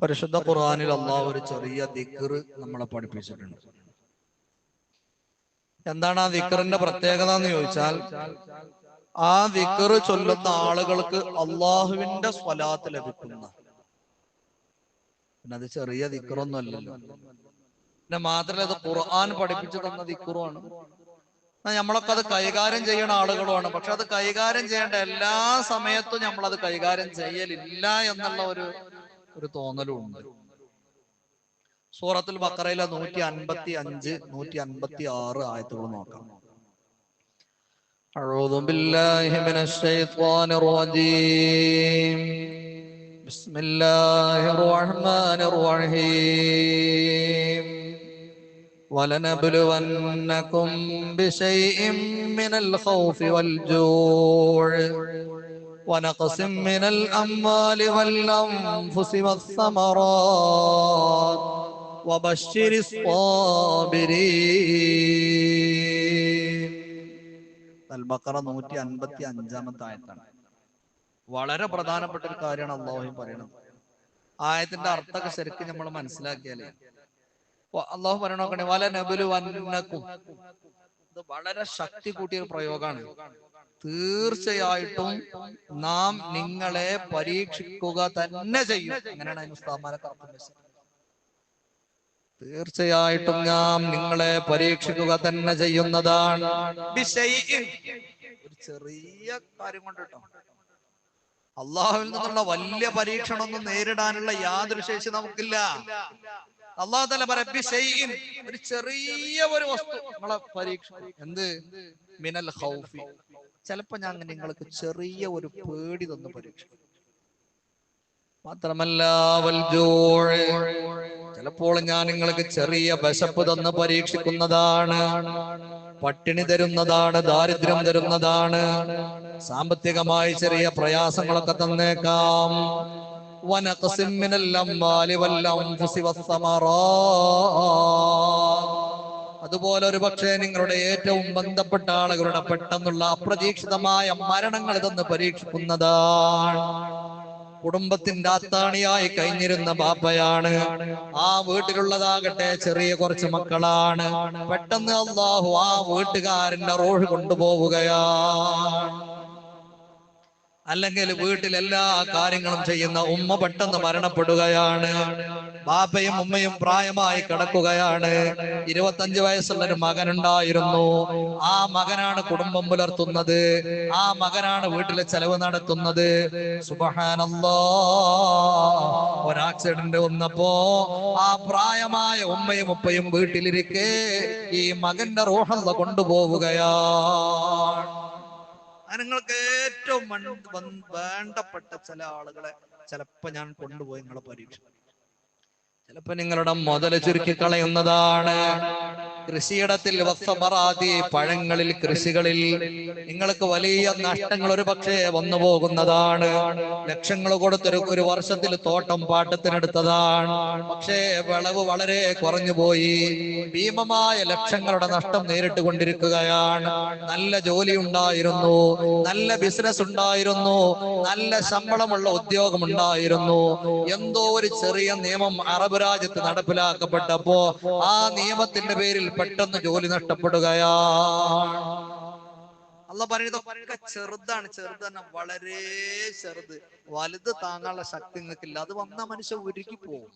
പരിശുദ്ധ ഖുർആാനിൽ അള്ളാഹ് ഒരു ചെറിയ ദിക്കർ നമ്മളെ പഠിപ്പിച്ചിട്ടുണ്ട്. എന്താണ് ആ ദിക്കറിന്റെ പ്രത്യേകത എന്ന് ചോദിച്ചാൽ ആ ദിക്കർ ചൊല്ലുന്ന ആളുകൾക്ക് അള്ളാഹുവിന്റെ സ്വലാത്ത് ലഭിക്കുന്ന. പിന്നെ അത് ചെറിയ ദിക്കറൊന്നും അല്ലല്ലോ. പിന്നെ മാത്രമല്ല അത് ഖുർആൻ പഠിപ്പിച്ചു തന്ന ദിക്റുമാണ്. എന്നാ നമ്മളൊക്കെ അത് കൈകാര്യം ചെയ്യുന്ന ആളുകളുമാണ് പക്ഷെ അത് കൈകാര്യം ചെയ്യേണ്ട എല്ലാ സമയത്തും നമ്മൾ അത് കൈകാര്യം ചെയ്യലില്ല എന്നുള്ള ഒരു ഒരു തോന്നലും ഉണ്ട് സൂറത്തുൽ ബക്കറയിലെ നൂറ്റി അൻപത്തി അഞ്ച് നൂറ്റി അൻപത്തി ആറ് ആയത്തുകൾ നോക്കാം أعوذ بالله من الشيطان الرجيم بسم الله الرحمن الرحيم ولنبلونكم بشيء من الخوف والجوع ونقص من الأموال والأنفس والثمرات وبشر الصابرين البقرة നൂറ്റി അൻപത്തി അഞ്ചാമത്തെ ആയത്താണ് വളരെ പ്രധാനപ്പെട്ട ഒരു കാര്യമാണ് അള്ളാഹു പറയുന്നത് ആയത്തിന്റെ അർത്ഥമൊക്കെ ശരിക്കും നമ്മൾ മനസ്സിലാക്കിയാലേ വ- അള്ളാഹു പറയണോക്കണേക്കും വല നബുലു വന്നക്കും. ഇത് വളരെ ശക്തി കൂട്ടിയ ഒരു പ്രയോഗമാണ്. തീർച്ചയായിട്ടും നാം നിങ്ങളെ പരീക്ഷിക്കുക തന്നെ ചെയ്യും. അങ്ങനെയാണ് അതിന് അർത്ഥം തീർച്ചയായിട്ടും നാം നിങ്ങളെ പരീക്ഷിക്കുക തന്നെ ചെയ്യുന്നതാണ്. ഒരു ചെറിയ കാര്യം കൊണ്ട് അള്ളാഹുവിൽ നിന്നുള്ള വലിയ പരീക്ഷണമൊന്നും നേരിടാനുള്ള യാതൊരു ശേഷി നമുക്കില്ല. അള്ളാഹു തല പറയും ഒരു ചെറിയ ഒരു വസ്തു നമ്മളെ പരീക്ഷ എന്ത്? മിനൽ ഹൗഫി ചിലപ്പോ ഞാൻ നിങ്ങൾക്ക് ചെറിയ ഒരു പേടി തന്നു പരീക്ഷ മാത്രമല്ല. ചിലപ്പോൾ ഞാൻ നിങ്ങൾക്ക് ചെറിയ വിശപ്പ് തന്ന് പരീക്ഷിക്കുന്നതാണ്. പട്ടിണി തരുന്നതാണ് ദാരിദ്ര്യം തരുന്നതാണ്. സാമ്പത്തികമായി ചെറിയ പ്രയാസങ്ങളൊക്കെ തന്നേക്കാം. ونقص من الأموال والأنفس والثمرات അതുപോലെ ഒരു പക്ഷേ നിങ്ങളുടെ ഏറ്റവും ബന്ധപ്പെട്ട ആളുകളുടെ പെട്ടെന്നുള്ള അപ്രതീക്ഷിതമായ മരണങ്ങൾ ഇതൊന്ന് പരീക്ഷിക്കുന്നതാണ് കുടുംബത്തിന്റെ അത്താണിയായി കഴിഞ്ഞിരുന്ന ബാപ്പയാണ് ആ വീട്ടിലുള്ളതാകട്ടെ ചെറിയ കുറച്ച് മക്കളാണ് പെട്ടെന്ന് അള്ളാഹു ആ വീട്ടുകാരന്റെ റോഡ് കൊണ്ടുപോവുകയാണ് അല്ലെങ്കിൽ വീട്ടിൽ എല്ലാ കാര്യങ്ങളും ചെയ്യുന്ന ഉമ്മ പെട്ടെന്ന് മരണപ്പെടുകയാണ്. ബാപ്പയും ഉമ്മയും പ്രായമായി കിടക്കുകയാണ്. ഇരുപത്തഞ്ച് വയസ്സുള്ള ഒരു മകനുണ്ടായിരുന്നു. ആ മകനാണ് കുടുംബം പുലർത്തുന്നത്. ആ മകനാണ് വീട്ടിലെ ചെലവ് നടത്തുന്നത്. സുബഹാനല്ലോ. ഒരു ആക്സിഡന്റ് വന്നപ്പോ ആ പ്രായമായ ഉമ്മയും ഉപ്പയും വീട്ടിലിരിക്കെ ഈ മകന്റെ റോഹല്ല കൊണ്ടുപോവുകയാണ്. നിങ്ങൾക്ക് ഏറ്റവും വേണ്ടപ്പെട്ട ചില ആളുകളെ ചിലപ്പോ ഞാൻ കൊണ്ടുപോയി നിങ്ങളെ പരീക്ഷ. ചിലപ്പോ നിങ്ങളുടെ മുതൽ ചുരുക്കി കളയുന്നതാണ്. കൃഷിയിടത്തിൽ വസ്തമറാതി പഴങ്ങളിൽ കൃഷികളിൽ നിങ്ങൾക്ക് വലിയ നഷ്ടങ്ങൾ ഒരു പക്ഷേ വന്നു പോകുന്നതാണ്. ലക്ഷങ്ങൾ കൊടുത്തൊരു ഒരു വർഷത്തിൽ തോട്ടം പാട്ടത്തിനെടുത്തതാണ്. പക്ഷേ വിളവ് വളരെ കുറഞ്ഞു പോയി. ഭീമമായ ലക്ഷങ്ങളുടെ നഷ്ടം നേരിട്ട് കൊണ്ടിരിക്കുകയാണ്. നല്ല ജോലി ഉണ്ടായിരുന്നു നല്ല ബിസിനസ് ഉണ്ടായിരുന്നു നല്ല ശമ്പളമുള്ള ഉദ്യോഗം ഉണ്ടായിരുന്നു. എന്തോ ഒരു ചെറിയ നിയമം അറബ് രാജ്യത്ത് നടപ്പിലാക്കപ്പെട്ടപ്പോ ആ നിയമത്തിന്റെ പേരിൽ പെട്ടെന്ന് ജോലി നഷ്ടപ്പെടുകയാണ് അല്ല പറയുന്നതൊക്കെ ചെറുതാണ്. ചെറുത് തന്നെ വളരെ ചെറുത്. വലുത് താങ്ങാനുള്ള ശക്തി നിങ്ങൾക്കില്ല. അത് വന്ന മനുഷ്യൻ ഒരുക്കി പോകും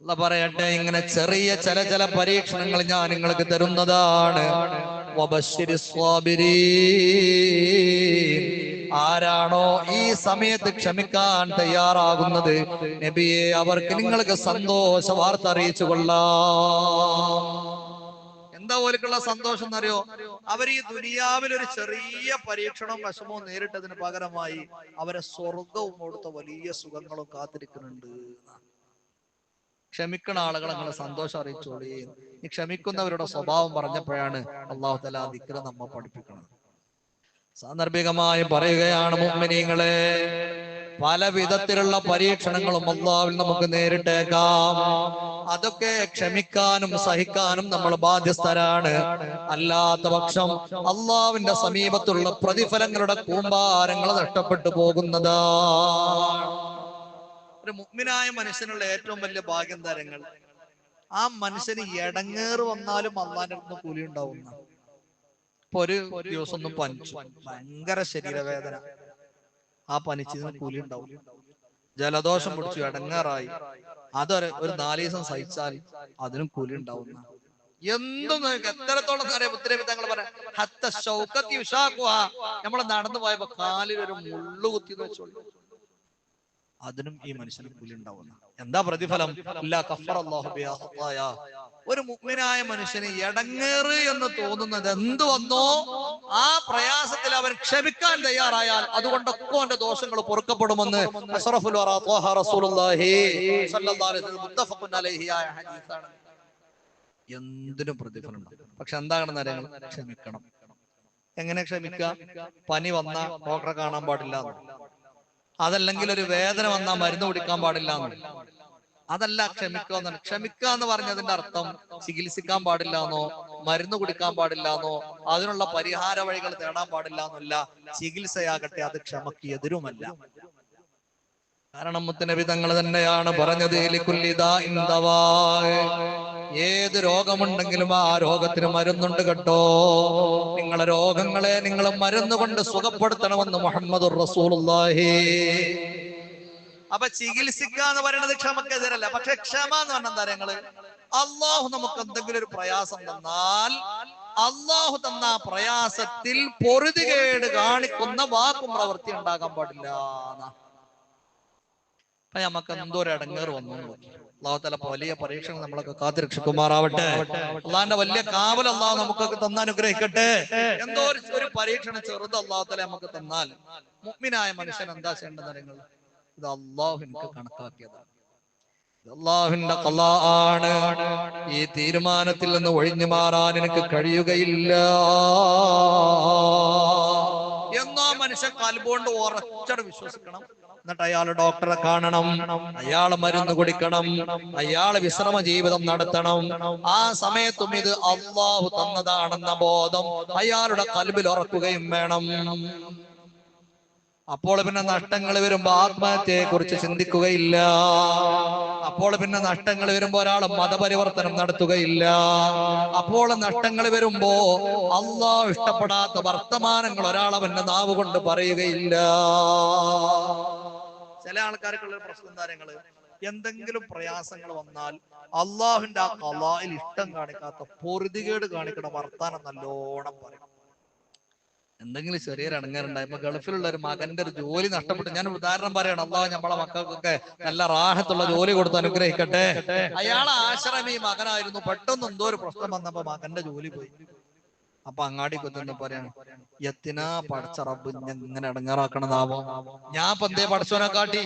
അല്ല പറയട്ടെ ഇങ്ങനെ ചെറിയ ചില ചില പരീക്ഷണങ്ങൾ ഞാൻ നിങ്ങൾക്ക് തരുന്നതാണ്. ആരാണോ ഈ സമയത്ത് ക്ഷമിക്കാൻ തയ്യാറാകുന്നത്? നബിയെ അവർക്ക് നിങ്ങൾക്ക് സന്തോഷ വാർത്ത അറിയിച്ചു കൊള്ളാം. എന്താ ഓർക്കുള്ള സന്തോഷം എന്നറിയോ? അവർ ഈ ദുനിയാവിൽ ഒരു ചെറിയ പരീക്ഷണവും വിഷമവും നേരിട്ടതിന് പകരമായി അവരെ സ്വർഗവും കൊടുത്ത വലിയ സുഖങ്ങളും കാത്തിരിക്കുന്നുണ്ട് ക്ഷമിക്കണ ആളുകളെ നിങ്ങളെ സന്തോഷം അറിയിച്ചോളി ക്ഷമിക്കുന്നവരുടെ സ്വഭാവം പറഞ്ഞപ്പോഴാണ് അള്ളാഹു തല ദിക്കര നമ്മ പഠിപ്പിക്കുന്നത് സാന്ദർഭികമായി പറയുകയാണ് മുഅ്മിനീങ്ങളെ. പല വിധത്തിലുള്ള പരീക്ഷണങ്ങളും അള്ളാവിൽ നമുക്ക് നേരിട്ടേക്കാം. അതൊക്കെ ക്ഷമിക്കാനും സഹിക്കാനും നമ്മൾ ബാധ്യസ്ഥരാണ്. അല്ലാത്ത പക്ഷം അള്ളാവിന്റെ സമീപത്തുള്ള പ്രതിഫലങ്ങളുടെ കൂമ്പാരങ്ങൾ നഷ്ടപ്പെട്ടു പോകുന്നതാ. ഒരു മുഗ്മിനായ മനുഷ്യനുള്ള ഏറ്റവും വലിയ ഭാഗ്യം തരങ്ങൾ ആ മനുഷ്യന് എടങ്ങേറ് വന്നാലും അള്ളാന്റെ അടുത്ത് കൂലി ഉണ്ടാവുന്ന ഒരു ദിവസം ഒന്നും പനിച്ചു. ഭയങ്കര ശരീരവേദന. ആ പനിച്ചതിന് കൂലി ഉണ്ടാവും. ജലദോഷം പിടിച്ചു ഇടങ്ങാറായി. അതൊരു ഒരു നാല് ദിവസം സഹിച്ചാൽ അതിനും കൂലി ഉണ്ടാവുന്ന. എന്തും എത്രത്തോളം അറിയാം? ഉത്തരവി തങ്ങൾ പറയാം. നമ്മൾ നടന്നു പോയപ്പോ കാലിൽ ഒരു മുള്ളു കുത്തി വെച്ചോളൂ. അതിനും ഈ മനുഷ്യന് കൂലി ഉണ്ടാവുന്ന എന്താ പ്രതിഫലം. ഒരു മുഗ്മിനായ മനുഷ്യന് എടങ്ങേറ് എന്ന് തോന്നുന്നത് എന്ത് വന്നോ ആ പ്രയാസത്തിൽ അവൻ ക്ഷമിക്കാൻ തയ്യാറായാൽ അതുകൊണ്ടൊക്കെ അവന്റെ ദോഷങ്ങൾ പൊറുക്കപ്പെടുമെന്ന് എന്തിനും പ്രതിഫലം പക്ഷെ എന്താണ് അറിയാം ക്ഷമിക്കണം. എങ്ങനെ ക്ഷമിക്കുക പനി വന്ന ഡോക്ടറെ കാണാൻ പാടില്ല. അതല്ലെങ്കിൽ ഒരു വേദന വന്നാൽ മരുന്ന് കുടിക്കാൻ പാടില്ല അതല്ല ക്ഷമിക്കുക എന്നാണ് ക്ഷമിക്കുക എന്ന് പറഞ്ഞതിന്റെ അർത്ഥം ചികിത്സിക്കാൻ പാടില്ല എന്നോ മരുന്ന് കുടിക്കാൻ പാടില്ല എന്നോ അതിനുള്ള പരിഹാര വഴികൾ തേടാൻ പാടില്ല എന്നല്ല. ചികിത്സയാകട്ടെ അത് ക്ഷമക്ക് എതിരുമല്ല. കാരണം മുത്തനബി തങ്ങൾ തന്നെയാണ് പറഞ്ഞത്. ഏത് രോഗമുണ്ടെങ്കിലും ആ രോഗത്തിന് മരുന്നുണ്ട് കേട്ടോ. നിങ്ങളെ രോഗങ്ങളെ നിങ്ങൾ മരുന്ന് കൊണ്ട് സുഖപ്പെടുത്തണമെന്ന് മുഹമ്മദ് റസൂലുള്ളാഹി. അപ്പൊ ചികിത്സിക്കുക എന്ന് പറയുന്നത് ക്ഷമക്കെതിരല്ല. പക്ഷെ ക്ഷമ എന്ന് പറഞ്ഞ എന്താ അള്ളാഹു നമുക്ക് എന്തെങ്കിലും ഒരു പ്രയാസം തന്നാൽ അള്ളാഹു തന്ന പ്രയാസത്തിൽ പൊറുതികേട് കാണിക്കുന്ന വാക്കും പ്രവൃത്തി ഉണ്ടാകാൻ പാടില്ല. അപ്പൊ നമുക്ക് എന്തോ ഒരു അടങ്ങേറ് വന്നു അള്ളാഹുത്തല വലിയ പരീക്ഷകൾ നമ്മളൊക്കെ കാത്തിരക്ഷിക്കുമാറാവട്ടെ അള്ളാഹിന്റെ വലിയ കാവൽ അള്ളാഹ് നമുക്കൊക്കെ തന്ന അനുഗ്രഹിക്കട്ടെ. എന്തോ ഒരു പരീക്ഷണ പരീക്ഷണം ചെറുത് അള്ളാഹുത്തല നമുക്ക് തന്നാൽ മുഗ്മിനായ മനുഷ്യൻ എന്താ ചെയ്യേണ്ട കാര്യങ്ങൾ ഇത് അള്ളാഹു എനിക്ക് കണക്കാക്കിയതാണ് ഇത് അള്ളാഹുവിന്റെ കലാ ആണ് ഈ തീരുമാനത്തിൽ നിന്ന് ഒഴിഞ്ഞു മാറാൻ എനിക്ക് കഴിയുകയില്ല. എന്നോ മനുഷ്യൻ കൽബോണ്ട് ഉറച്ചട വിശ്വസിക്കണം. എന്നിട്ട് അയാൾ ഡോക്ടറെ കാണണം. അയാൾ മരുന്ന് കുടിക്കണം. അയാൾ വിശ്രമ ജീവിതം നടത്തണം. ആ സമയത്തും ഇത് അള്ളാഹു തന്നതാണെന്ന ബോധം അയാളുടെ കൽബിൽ ഉറക്കുകയും വേണം. അപ്പോൾ പിന്നെ നഷ്ടങ്ങൾ വരുമ്പോ ആത്മഹത്യയെ കുറിച്ച് ചിന്തിക്കുകയില്ല. അപ്പോൾ പിന്നെ നഷ്ടങ്ങൾ വരുമ്പോ ഒരാൾ മതപരിവർത്തനം നടത്തുകയില്ല. അപ്പോൾ നഷ്ടങ്ങൾ വരുമ്പോ അള്ളാഹ് ഇഷ്ടപ്പെടാത്ത വർത്തമാനങ്ങൾ ഒരാൾ അവന്റെ നാവ് കൊണ്ട് പറയുകയില്ല. ചില ആൾക്കാർക്കുള്ള പ്രശ്നം താരങ്ങൾ എന്തെങ്കിലും പ്രയാസങ്ങൾ വന്നാൽ അള്ളാഹുവിന്റെ ആ കലായിൽ ഇഷ്ടം കാണിക്കാത്ത പൊറുതികേട് കാണിക്കണ വർത്താനം നല്ലോണം പറയും. എന്തെങ്കിലും ചെറിയൊരു അടങ്ങാറുണ്ടായി ഇപ്പൊ ഗൾഫിലുള്ള ഒരു മകന്റെ ഒരു ജോലി നഷ്ടപ്പെട്ടു. ഞാൻ ഉദാഹരണം പറയണം അള്ളാഹ് നമ്മളെ മക്കൾക്കൊക്കെ നല്ല റാഹത്തുള്ള ജോലി കൊടുത്ത് അനുഗ്രഹിക്കട്ടെ. അയാളെ ആശ്രമം ഈ മകനായിരുന്നു പെട്ടെന്ന് എന്തോ ഒരു പ്രശ്നം വന്നപ്പോ മകന്റെ ജോലി പോയി. അപ്പൊ അങ്ങാടി കുത്തുന്ന പറയാണ് എത്തിനാ പടച്ച റബ്ബ് ഇങ്ങനെ ഇടങ്ങാറാക്കണതാവോ? ഞാൻ ഇപ്പൊ എന്തേ പടച്ചോനെ കാട്ടി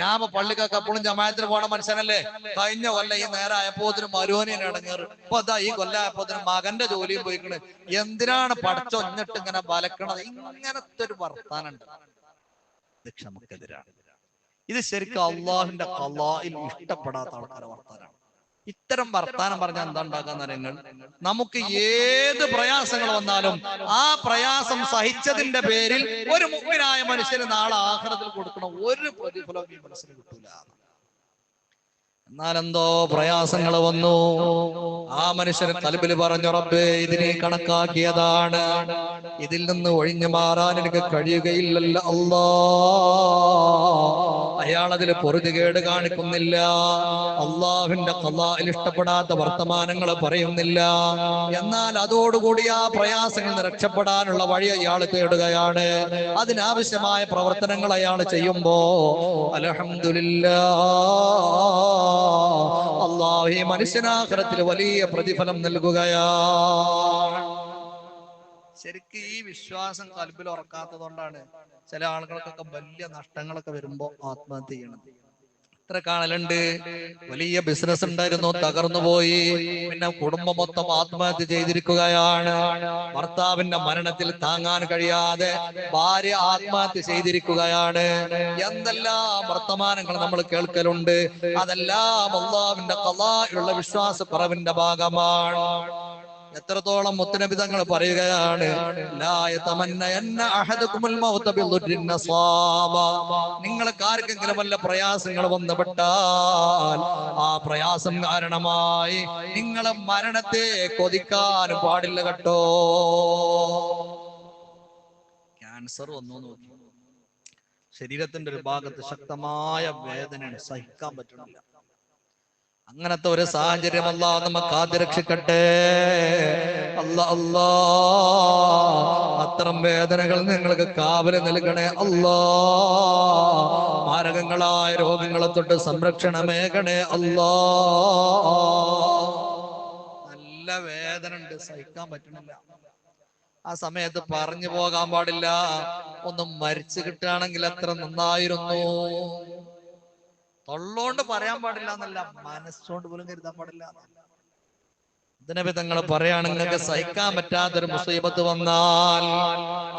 ഞാൻ പള്ളിക്കൊക്കെ എപ്പോഴും ജമായത്തിന് പോണ മനുഷ്യനല്ലേ? കഴിഞ്ഞ കൊല്ലം ഈ നേരായപ്പോത്തിന് മരുവനെ ഇടങ്ങേറ്. ഇപ്പൊ അതാ ഈ കൊല്ലായപ്പോത്തിന് മകന്റെ ജോലിയും പോയിക്കണ്. എന്തിനാണ് പടച്ചോ എന്നിട്ട് ഇങ്ങനെ ബലക്കണത് ഇങ്ങനത്തെ ഒരു വർത്താനുണ്ട്. ഇത് ക്ഷമക്കെതിരാണ്. ഇത് ശരിക്കും അള്ളാഹിന്റെ കലായിൽ ഇഷ്ടപ്പെടാത്ത ആൾക്കാരെ വർത്താനാണ്. ഇത്തരം വർത്താനം പറഞ്ഞാൽ എന്താ ഉണ്ടാക്കാന്ന് അറിയങ്ങൾ നമുക്ക് ഏത് പ്രയാസങ്ങൾ വന്നാലും ആ പ്രയാസം സഹിച്ചതിന്റെ പേരിൽ ഒരു മുഖ്യനായ മനുഷ്യന് നാളെ ആഹ്ലത്തിൽ കൊടുക്കണം ഒരു പ്രതിഫലവും ഈ മനസ്സിന് കിട്ടൂല. എന്നാലെന്തോ പ്രയാസങ്ങൾ വന്നു. ആ മനുഷ്യന് കൽബിൽ പറഞ്ഞു റബ്ബേ ഇതിനെ കണക്കാക്കിയതാണ്. ഇതിൽ നിന്ന് ഒഴിഞ്ഞു മാറാൻ എനിക്ക് കഴിയുകയില്ലല്ലോ. അല്ലാ അയാൾ അതിൽ പൊറുതികേട് കാണിക്കുന്നില്ല. അള്ളാഹുവിന്റെ കലായിൽ ഇഷ്ടപ്പെടാത്ത വർത്തമാനങ്ങൾ പറയുന്നില്ല. എന്നാൽ അതോടുകൂടി ആ പ്രയാസങ്ങൾ രക്ഷപ്പെടാനുള്ള വഴി അയാൾ തേടുകയാണ്. അതിനാവശ്യമായ പ്രവർത്തനങ്ങൾ അയാൾ ചെയ്യുമ്പോ അലഹമില്ല അള്ളാഹു മനുഷ്യനാഹരത്തിൽ വലിയ പ്രതിഫലം നൽകുകയാണ്. ശരിക്കും ഈ വിശ്വാസം കൽബിൽ ഉറക്കാത്തത് കൊണ്ടാണ് ചില ആളുകൾക്കൊക്കെ വലിയ നഷ്ടങ്ങളൊക്കെ വരുമ്പോ ആത്മഹത്യ ചെയ്യണം ഇത്ര കാണലുണ്ട്. വലിയ ബിസിനസ് ഉണ്ടായിരുന്നു തകർന്നു പോയി. പിന്നെ കുടുംബം മൊത്തം ആത്മഹത്യ ചെയ്തിരിക്കുകയാണ്. ഭർത്താവിന്റെ മരണത്തിൽ താങ്ങാൻ കഴിയാതെ ഭാര്യ ആത്മഹത്യ ചെയ്തിരിക്കുകയാണ്. എന്തെല്ലാം വർത്തമാനങ്ങൾ നമ്മൾ കേൾക്കലുണ്ട്. അതെല്ലാം അള്ളാവിന്റെ കലായുള്ള വിശ്വാസക്കുറവിന്റെ ഭാഗമാണ്. എത്രത്തോളം മുത്തനബി തങ്ങൾ പറയുകയാണ്. നിങ്ങൾക്ക് ആർക്കെങ്കിലും വല്ല പ്രയാസങ്ങൾ വന്നുപെട്ടാൽ ആ പ്രയാസം കാരണമായി നിങ്ങളെ മരണത്തെ കൊതിക്കാൻ പാടില്ല കേട്ടോ. ക്യാൻസർ വന്നു നോക്കി ശരീരത്തിന്റെ ഒരു ഭാഗത്ത് ശക്തമായ വേദനയാണ് സഹിക്കാൻ പറ്റുന്നില്ല. അങ്ങനത്തെ ഒരു സാഹചര്യം അല്ല നമുക്ക് ആദ്യ രക്ഷിക്കട്ടെ. അല്ല അല്ലാ. അത്തരം വേദനകൾ നിങ്ങൾക്ക് കാവൽ നൽകണേ അല്ലാ. മാരകങ്ങളായ രോഗങ്ങളെ തൊട്ട് സംരക്ഷണമേകണേ അല്ലാ. നല്ല വേദന ഉണ്ട്. സഹിക്കാൻ പറ്റണില്ല. ആ സമയത്ത് പറഞ്ഞു പോകാൻ പാടില്ല. ഒന്ന് മരിച്ചു കിട്ടുകയാണെങ്കിൽ അത്ര നന്നായിരുന്നു. തൊള്ളോണ്ട് പറയാൻ പാടില്ല എന്നല്ല മനസ്സുകൊണ്ട് പോലും കരുതാൻ പാടില്ല എന്നല്ല. ഇതിനെ തങ്ങൾ പറയാണ് നിങ്ങൾക്ക് സഹിക്കാൻ പറ്റാത്തൊരു മുസീബത്ത് വന്നാൽ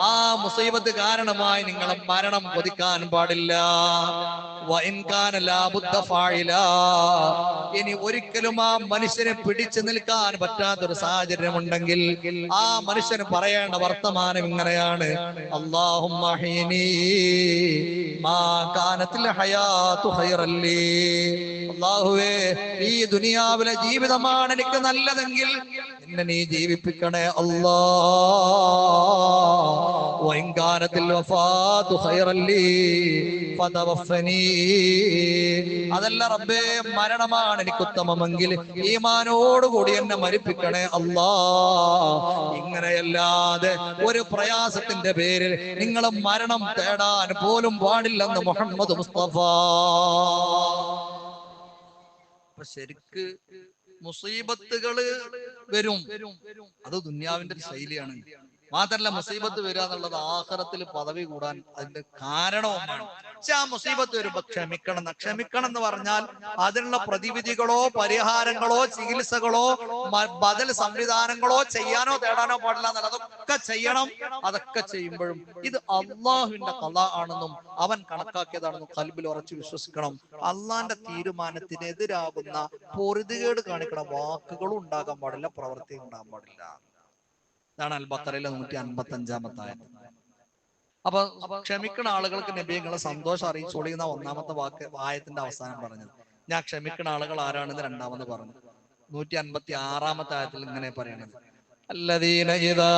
ആ മുസീബത്ത് കാരണമായി നിങ്ങളെ മരണം കൊതിക്കാൻ പാടില്ല. ഇനി ഒരിക്കലും ആ മനുഷ്യനെ പിടിച്ചു നിൽക്കാൻ പറ്റാത്തൊരു സാഹചര്യം ഉണ്ടെങ്കിൽ ആ മനുഷ്യന് പറയേണ്ട വർത്തമാനം ഇങ്ങനെയാണ്. അള്ളാഹുവേ ഈ ദുനിയാവിലെ ജീവിതമാണ് എനിക്ക് നല്ലതെങ്കിൽ എന്നെ നീ ജീവിപ്പിക്കണേ അല്ലാ. വൈകാനത്തിൽ വഫാതു ഖൈറല്ലി. അതല്ല റബ്ബേ മരണമാണ് എനിക്ക് ഉത്തമമെങ്കിൽ ഈമാനോടുകൂടി എന്നെ മരിപ്പിക്കണേ അല്ലാ. ഇങ്ങനെയല്ലാതെ ഒരു പ്രയാസത്തിന്റെ പേരിൽ നിങ്ങൾ മരണം തേടാൻ പോലും പാടില്ലെന്ന് മുഹമ്മദ് മുസ്തഫ. ശരിക്ക് മുസീബത്തുകൾ വരും. അത് ദുന്യാവിന്റെ ശൈലിയാണ്. മാത്രല്ല മുസീബത്ത് വരിക എന്നുള്ളത് ആഹാരത്തിൽ പദവി കൂടാൻ അതിന്റെ കാരണവുമാണ്. പക്ഷെ ആ മുസീബത്ത് വരുമ്പോ ക്ഷമിക്കണം എന്ന് ക്ഷമിക്കണം എന്ന് പറഞ്ഞാൽ അതിനുള്ള പ്രതിവിധികളോ പരിഹാരങ്ങളോ ചികിത്സകളോ ബദൽ സംവിധാനങ്ങളോ ചെയ്യാനോ തേടാനോ പാടില്ല എന്നല്ല അതൊക്കെ ചെയ്യണം. അതൊക്കെ ചെയ്യുമ്പോഴും ഇത് അള്ളാഹുവിന്റെ കല ആണെന്നും അവൻ കണക്കാക്കിയതാണെന്നും കൽബിൽ ഉറച്ചു വിശ്വസിക്കണം. അള്ളാന്റെ തീരുമാനത്തിനെതിരാകുന്ന പൊറുതികേട് കാണിക്കുന്ന വാക്കുകളും ഉണ്ടാകാൻ പാടില്ല പ്രവൃത്തിയും ഉണ്ടാകാൻ പാടില്ല. ഇതാണ് അൽ ബക്കറയിലെ നൂറ്റി അൻപത്തി അഞ്ചാമത്തെ ആയത് അപ്പൊ ക്ഷമിക്കുന്ന ആളുകൾക്ക് നബിയങ്ങളെ സന്തോഷം അറിയിച്ചോളിയുന്ന ഒന്നാമത്തെ വാക്ക് ആയത്തിന്റെ അവസാനം പറഞ്ഞത് ഞാൻ ക്ഷമിക്കുന്ന ആളുകൾ ആരാണെന്ന് രണ്ടാമത് പറഞ്ഞു നൂറ്റി അൻപത്തി ആറാമത്തെ ആയത്തിൽ ഇങ്ങനെ പറയണത് الذين إذا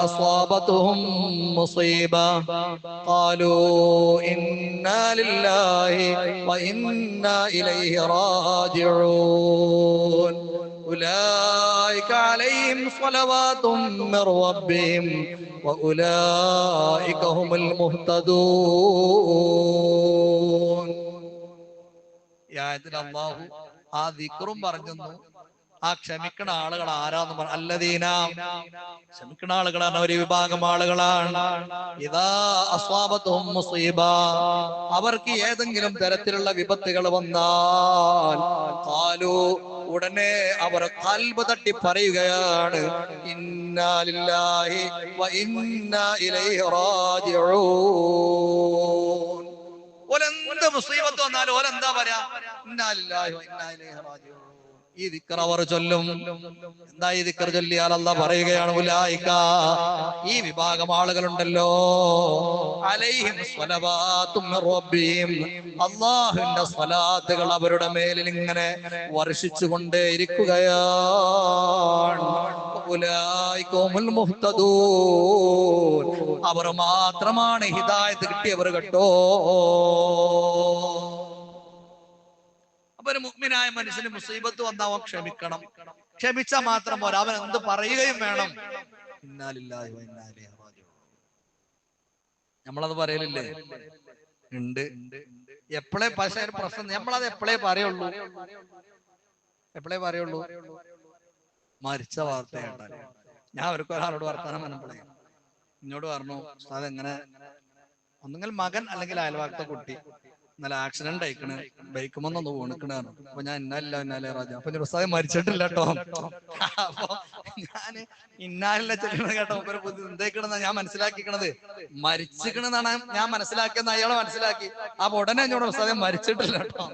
أصابتهم مصيبة قالوا إنا لله وإنا إليه راجعون أولئك عليهم صلوات من ربهم وأولئك هم المهتدون ഈ ആയത്തിൽ അള്ളാഹു ആ ദിക്റും പറഞ്ഞു ആ ക്ഷമിക്കണ ആളുകൾ ആരാന്ന് പറഞ്ഞു അല്ലദീന ക്ഷമിക്കണ ആളുകളാണ് ഒരു വിഭാഗം ആളുകളാണ് ഇതാ അസ്വാബത്തും മുസീബ അവർക്ക് ഏതെങ്കിലും തരത്തിലുള്ള വിപത്തുകൾ വന്നാൽ കാലു ഉടനെ അവർ കൽബ് തട്ടി പറയുകയാണ് ഇന്നാ മുസ്ലിമത്ത് ഇലൈഹി മുസീബത്ത് വന്നാലും ഓലെന്താ പറയാ? ഇന്നാലില്ലാഹി ഇന്നാലേ ഇലൈഹി ഈ ദിക്കർ അവർ ചൊല്ലും. എന്താ ഈ ദിക്കർ ചൊല്ലിയാൽ അല്ല പറയുകയാണ് ഈ വിഭാഗം ആളുകളുണ്ടല്ലോ. അലൈഹിം സ്വലവാത്തും സ്വലാത്തുകൾ അവരുടെ മേലിൽ ഇങ്ങനെ വർഷിച്ചു കൊണ്ടേയിരിക്കുകയാണ് ഉലായിക്കോമുൽ മുഹ്തദൂൻ. അവർ മാത്രമാണ് ഹിദായത്ത് കിട്ടിയവർ കേട്ടോ. അപ്പൊ ഒരു മുഗ്മിനായ മനുഷ്യന് മുസീബത്ത് വന്നാവൻ ക്ഷമിക്കണം. ക്ഷമിച്ചാൽ മാത്രം പോരാ. അവൻ എന്ത് പറയുകയും വേണം. നമ്മളത് പറയലില്ലേ? ഉണ്ട്. എപ്പോഴേ പക്ഷേ പ്രശ്നം നമ്മളത് എപ്പോഴേ പറയുള്ളൂ? എപ്പോഴേ പറയുള്ളൂ? മരിച്ച വാർത്ത ഞാൻ അവർക്ക് ഒരാളോട് വർത്താനം പറഞ്ഞപ്പോഴേ എന്നോട് പറഞ്ഞു അതെങ്ങനെ ഒന്നുകിൽ മകൻ അല്ലെങ്കിൽ അയൽവാക്ക കുട്ടി. ഇന്നലെ ആക്സിഡന്റ് ആയിക്കണ്. ബൈക്കുമെന്നൊന്ന് വീണിക്കണാണ് അപ്പൊ ഞാൻ ഇന്നല്ല ഇന്നാലെ രാജ. അപ്പൊ ഞാൻ ഉസ്താദ് മരിച്ചിട്ടില്ല കേട്ടോ. അപ്പൊ ഞാൻ ഇന്നാലില്ല ചെല്ലണ കേട്ടോ. ഒരു എന്തേക്കണെന്നാ ഞാൻ മനസ്സിലാക്കിക്കണത്. മരിച്ചിക്കണെന്നാണ് ഞാൻ മനസ്സിലാക്കിയെന്ന് അയാളെ മനസ്സിലാക്കി. അപ്പൊ ഉടനെ എന്നോട് ഉസ്താദ് മരിച്ചിട്ടില്ല കേട്ടോ.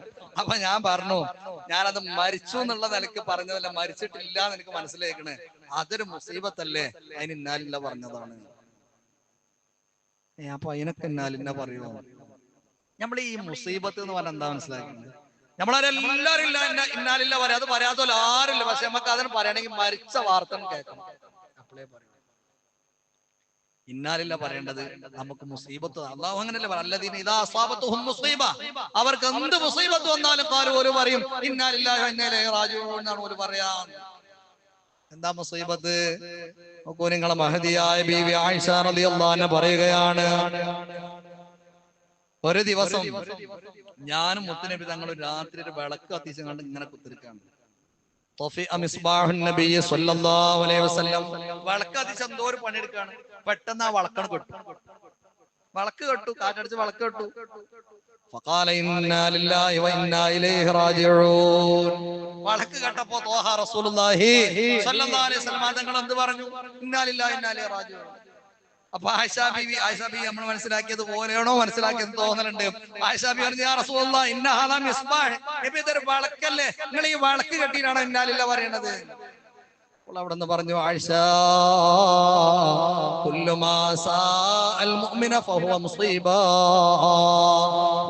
അപ്പൊ ഞാൻ പറഞ്ഞു ഞാനത് മരിച്ചു എന്നുള്ള നിലയ്ക്ക് പറഞ്ഞതല്ല മരിച്ചിട്ടില്ല എന്ന് എനിക്ക് മനസ്സിലാക്കണേ അതൊരു മുസീബത്തല്ലേ? അതിന് ഇന്നാലില്ല പറഞ്ഞതാണ്. അപ്പൊ അതിനൊക്കെ ഇന്നാലിന്ന പറയുമോ നമ്മൾ ഈ മുസീബത്ത് എന്ന് പറഞ്ഞാൽ എന്താ മനസ്സിലാക്കുന്നത്? നമ്മളാരെല്ലാരും ഇല്ല ഇന്ന- ഇന്നാലില്ല പറയാം. അത് പറയാത്തല്ലോ ആരില്ല പക്ഷെ നമുക്ക് അതിന് പറയണമെങ്കിൽ മരിച്ച വാർത്ത കേൾക്കണം. അപ്പോഴേ പറയൂ. ഇന്നാലില്ല പറയേണ്ടത് നമുക്ക് മുസീബത്ത് അള്ളാഹു അങ്ങനല്ലേ പറ ഇതാ ഇദാ അസ്വാബത്തുഹും മുസീബ. അവർക്ക് എന്ത് മുസീബത്ത് വന്നാലും കാലം ഒരു പറയും. ഇന്നാലില്ല ഇന്നലെ ഇന്നാ എന്നാണ് ഒരു പറയാ. എന്താ മുസീബത്ത്? നോക്കൂ നിങ്ങളെ മഹദിയായ ബീവി ആയിഷ റളിയല്ലാഹു അൻഹ പറയുകയാണ്. ഒരു ദിവസം ഞാനും മുത്തനബി തങ്ങൾ രാത്രി ഒരു വിളക്ക് കത്തിച്ചും കണ്ട് ഇങ്ങനെ കുത്തിരിക്കാണ് വിളക്ക് കത്തിച്ച് എന്തോ ഒരു പണിയെടുക്കാണ് പെട്ടെന്ന് ആ വളക്കണ കെട്ടു. വളക്ക് കെട്ടു കാറ്റടിച്ച് വളക്ക് കെട്ടു. വളക്ക് കേട്ടപ്പോ തങ്ങൾ എന്ത് പറഞ്ഞു? ഇന്നാലില്ല ഇന്നാലി റാജു അപ്പൊ ആയിഷാ ബിബി ആയിഷാ ബിബി നമ്മൾ മനസ്സിലാക്കിയത് പോലെയാണോ? മനസ്സിലാക്കിയത് തോന്നലുണ്ട്. ആയിഷാ ബി പറഞ്ഞു നബി ഇതൊരു വളക്കല്ലേ നിങ്ങൾ ഈ വളക്ക് കെട്ടിയിട്ടാണ് ഇന്നാലില്ല പറയണത്? അപ്പോൾ അവിടെ നിന്ന് പറഞ്ഞു ആയിഷ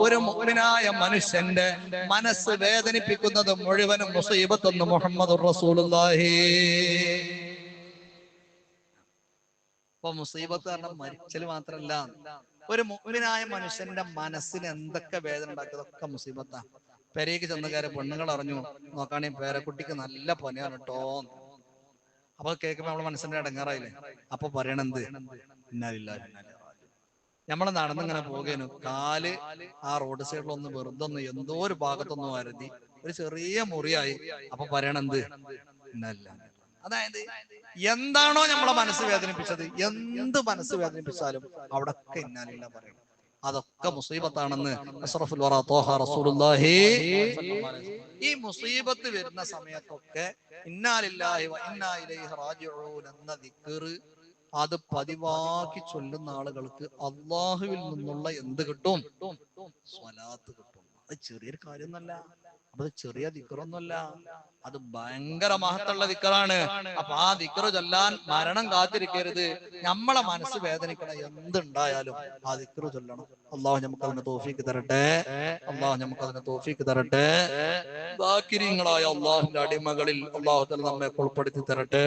ഒരു മുഅ്മിനായ മനുഷ്യന്റെ മനസ്സ് വേദനിപ്പിക്കുന്നത് മുഴുവനും മുസീബത്തെന്ന് മുഹമ്മദ് റസൂലുള്ളാഹി. ഇപ്പൊ മുസീബത്ത് കാരണം മരിച്ചൽ മാത്രല്ല. ഒരു മുഅ്മിനായ മനുഷ്യന്റെ മനസ്സിന് എന്തൊക്കെ വേദന ഉണ്ടാക്കിയതൊക്കെ മുസീബത്താ. പെരേക്ക് ചെന്നുകാരെ പെണ്ണുങ്ങൾ അറിഞ്ഞു. നോക്കാണെ പേരക്കുട്ടിക്ക് നല്ല പനിയാണ് കേട്ടോ അപ്പൊ കേൾക്കുമ്പോ നമ്മളെ മനസ്സിന്റെ ഇടങ്ങാറായില്ലേ? അപ്പൊ പറയണെന്ത് റാജിഊൻ. നമ്മൾ നടന്നിങ്ങനെ പോകേനു. കാൽ ആ റോഡ് സൈഡിൽ ഒന്ന് വെറുതെ ഒന്ന് എന്തോ ഒരു ഭാഗത്തൊന്ന് വരുതി ഒരു ചെറിയ മുറിയായി. അപ്പൊ പറയണെന്ത് ഇന്നല്ല അതായത് എന്താണോ നമ്മളെ മനസ്സ് വേദനിപ്പിച്ചത് എന്ത് മനസ്സ് വേദനിപ്പിച്ചാലും അവിടെ ഒക്കെ ഇന്നാലില്ല പറയണം അതൊക്കെ മുസീബത്താണെന്ന്. ഈ മുസീബത്ത് വരുന്ന സമയത്തൊക്കെ ഇന്നാലില്ലാഹി എന്ന അത് പതിവാക്കി ചൊല്ലുന്ന ആളുകൾക്ക് അള്ളാഹുവിൽ നിന്നുള്ള എന്ത് കിട്ടും? സ്വലാത്ത് കിട്ടും. അത് ചെറിയൊരു കാര്യമൊന്നല്ല അപ്പൊ അത് ചെറിയ ദിക്കറൊന്നുമല്ല. അത് ഭയങ്കര മഹത്തുള്ള ദിക്കറാണ്. അപ്പൊ ആ ദിക്കറ് ചൊല്ലാൻ മരണം കാത്തിരിക്കരുത്. നമ്മളെ മനസ്സ് വേദനിക്കണ എന്തുണ്ടായാലും ആ ദിക്കറ് ചൊല്ലണം. അള്ളാഹു നമുക്ക് അതിന് തോഫിക്ക് തരട്ടെ. അള്ളാഹു നമുക്ക് അതിന് തോഫിക്ക് തരട്ടെ. ബാക്കിരിങ്ങളായ അള്ളാഹുന്റെ അടിമകളിൽ അള്ളാഹു നമ്മെ ഉൾപ്പെടുത്തി തരട്ടെ.